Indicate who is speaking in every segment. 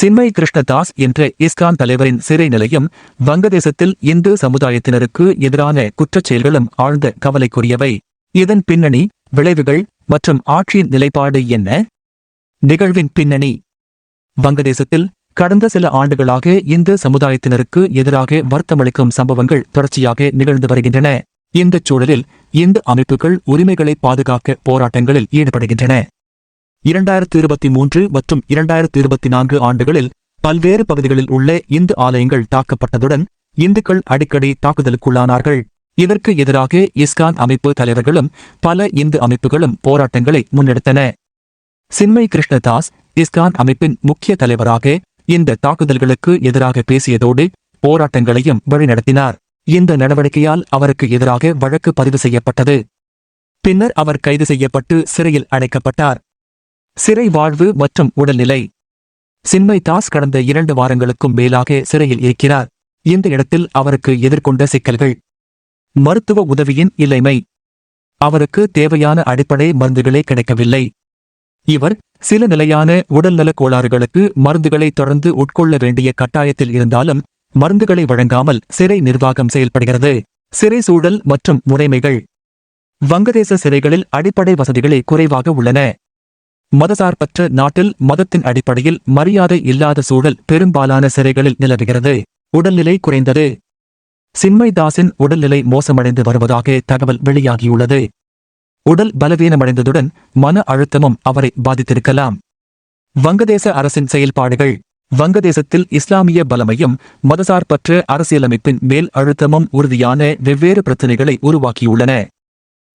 Speaker 1: சின்மய் கிருஷ்ணதாஸ் என்ற இஸ்கான் தலைவரின் சிறை நிலையம் வங்கதேசத்தில் இந்து சமுதாயத்தினருக்கு எதிரான குற்றச்செயல்களும் ஆழ்ந்த கவலைக்குரியவை. இதன் பின்னணி விளைவுகள் மற்றும் ஆட்சியின் நிலைப்பாடு என்ன? நிகழ்வின் பின்னணி. வங்கதேசத்தில் கடந்த சில ஆண்டுகளாக இந்து சமுதாயத்தினருக்கு எதிராக வருத்தமளிக்கும் சம்பவங்கள் தொடர்ச்சியாக நிகழ்ந்து வருகின்றன. இந்தச் சூழலில் இந்து அமைப்புகள் உரிமைகளை பாதுகாக்க போராட்டங்களில் ஈடுபடுகின்றன. இரண்டாயிரத்து இருபத்தி மூன்று மற்றும் இரண்டாயிரத்து இருபத்தி நான்கு ஆண்டுகளில் பல்வேறு பகுதிகளில் உள்ள இந்து ஆலயங்கள் தாக்கப்பட்டதுடன் இந்துக்கள் அடிக்கடி தாக்குதலுக்குள்ளானார்கள். இதற்கு எதிராக இஸ்கான் அமைப்பு தலைவர்களும் பல இந்து அமைப்புகளும் போராட்டங்களை முன்னெடுத்தன. சின்மய் கிருஷ்ணதாஸ் இஸ்கான் அமைப்பின் முக்கிய தலைவராக இந்த தாக்குதல்களுக்கு எதிராக பேசியதோடு போராட்டங்களையும் வழிநடத்தினார். இந்த நடவடிக்கையால் அவருக்கு எதிராக வழக்கு பதிவு செய்யப்பட்டது. பின்னர் அவர் கைது செய்யப்பட்டு சிறையில் அடைக்கப்பட்டார். சிறை வாழ்வு மற்றும் உடல்நிலை. சின்மய் தாஸ் கடந்த இரண்டு வாரங்களுக்கும் மேலாக சிறையில் இருக்கிறார். இந்த இடத்தில் அவருக்கு எதிர்கொண்ட சிக்கல்கள். மருத்துவ உதவியின் இல்லைமை அவருக்கு தேவையான அடிப்படை மருந்துகளே கிடைக்கவில்லை. இவர் சில நிலையான உடல்நலக் கோளாறுகளுக்கு மருந்துகளை தொடர்ந்து உட்கொள்ள வேண்டிய கட்டாயத்தில் இருந்தாலும் மருந்துகளை வழங்காமல் சிறை நிர்வாகம் செயல்படுகிறது. சிறை சூழல் மற்றும் முறைமைகள். வங்கதேச சிறைகளில் அடிப்படை வசதிகளே குறைவாக உள்ளன. மதசார்பற்ற நாட்டில் மதத்தின் அடிப்படையில் மரியாதை இல்லாத சூழல் பெரும்பாலான சிறைகளில் நிலவுகிறது. உடல்நிலை குறைந்தது. சின்மைதாசின் உடல்நிலை மோசமடைந்து வருவதாக தகவல் வெளியாகியுள்ளது. உடல் பலவீனமடைந்ததுடன் மன அழுத்தமும் அவரை பாதித்திருக்கலாம். வங்கதேச அரசின் செயல்பாடுகள். வங்கதேசத்தில் இஸ்லாமிய பலமையும் மதசார்பற்ற அரசியலமைப்பின் மேல் அழுத்தமும் உறுதியான வெவ்வேறு பிரச்சினைகளை உருவாக்கியுள்ளன.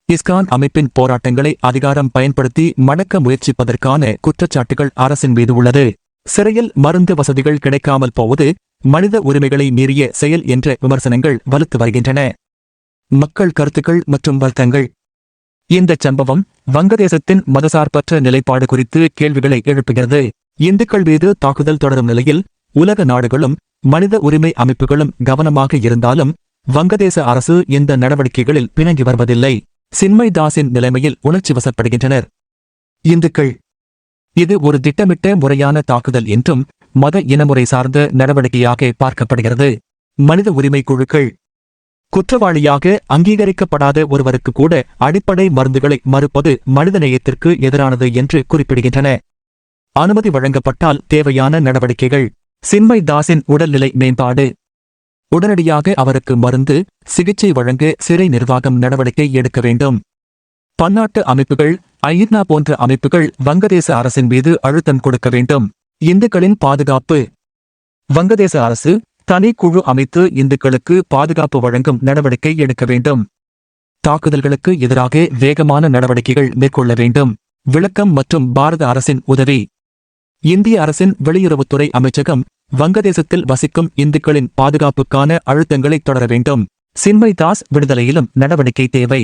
Speaker 1: இஸ்கான் அமைப்பின் போராட்டங்களை அதிகாரம் பயன்படுத்தி மடக்க முயற்சிப்பதற்கான குற்றச்சாட்டுகள் அரசின் மீது உள்ளது. சிறையில் மருந்து வசதிகள் கிடைக்காமல் போவது மனித உரிமைகளை மீறிய செயல் என்ற விமர்சனங்கள் வலுத்து வருகின்றன. மக்கள் கருத்துக்கள் மற்றும் வருத்தங்கள். இந்தச் சம்பவம் வங்கதேசத்தின் மதசார்பற்ற நிலைப்பாடு குறித்து கேள்விகளை எழுப்புகிறது. இந்துக்கள் மீது தாக்குதல் தொடரும் நிலையில் உலக நாடுகளும் மனித உரிமை அமைப்புகளும் கவனமாக இருந்தாலும் வங்கதேச அரசு இந்த நடவடிக்கைகளில் பிணங்கி வருவதில்லை. சின்மைதாசின் தாஸின் நிலைமையில் உணர்ச்சி வசப்படுகின்றனர். இந்துக்கள் இது ஒரு திட்டமிட்ட முறையான தாக்குதல் என்றும் மத இனமுறை சார்ந்த நடவடிக்கையாக பார்க்கப்படுகிறது. மனித உரிமை குழுக்கள் குற்றவாளியாக அங்கீகரிக்கப்படாத ஒருவருக்கு கூட அடிப்படை மருந்துகளை மறுப்பது மனிதநேயத்திற்கு எதிரானது என்று குறிப்பிடுகின்றன. அனுமதி வழங்கப்பட்டால் தேவையான நடவடிக்கைகள். சின்மய் தாஸின் உடல்நிலை மேம்பாடு உடனடியாக அவருக்கு மருந்து சிகிச்சை வழங்க சிறை நிர்வாகம் நடவடிக்கை எடுக்க வேண்டும். பன்னாட்டு அமைப்புகள் ஐநா போன்ற அமைப்புகள் வங்கதேச அரசின் மீது அழுத்தம் கொடுக்க வேண்டும். இந்துக்களின் பாதுகாப்பு. வங்கதேச அரசு தனி குழு அமைத்து இந்துக்களுக்கு பாதுகாப்பு வழங்கும் நடவடிக்கை எடுக்க வேண்டும். தாக்குதல்களுக்கு எதிராக வேகமான நடவடிக்கைகள் மேற்கொள்ள வேண்டும். விளக்கம் மற்றும் பாரத அரசின் உதவி. இந்திய அரசின் வெளியுறவுத்துறை அமைச்சகம் வங்கதேசத்தில் வசிக்கும் இந்துக்களின் பாதுகாப்புக்கான அழுத்தங்களை தொடர வேண்டும். சின்மய் தாஸ் விடுதலையிலும் நடவடிக்கை தேவை.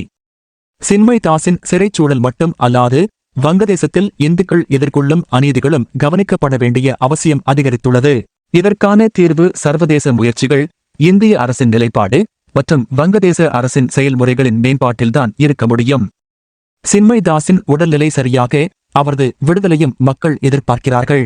Speaker 1: சின்மய் தாஸின் சிறைச்சூழல் மட்டும் அல்லாது வங்கதேசத்தில் இந்துக்கள் எதிர்கொள்ளும் அநீதிகளும் கவனிக்கப்பட வேண்டிய அவசியம் அதிகரித்துள்ளது. இதற்கான தீர்வு சர்வதேச முயற்சிகள் இந்திய அரசின் நிலைப்பாடு மற்றும் வங்கதேச அரசின் செயல்முறைகளின் மேம்பாட்டில்தான் இருக்க முடியும். சின்மய் தாஸின் உடல்நிலை சரியாக அவரது விடுதலையும் மக்கள் எதிர்பார்க்கிறார்கள்.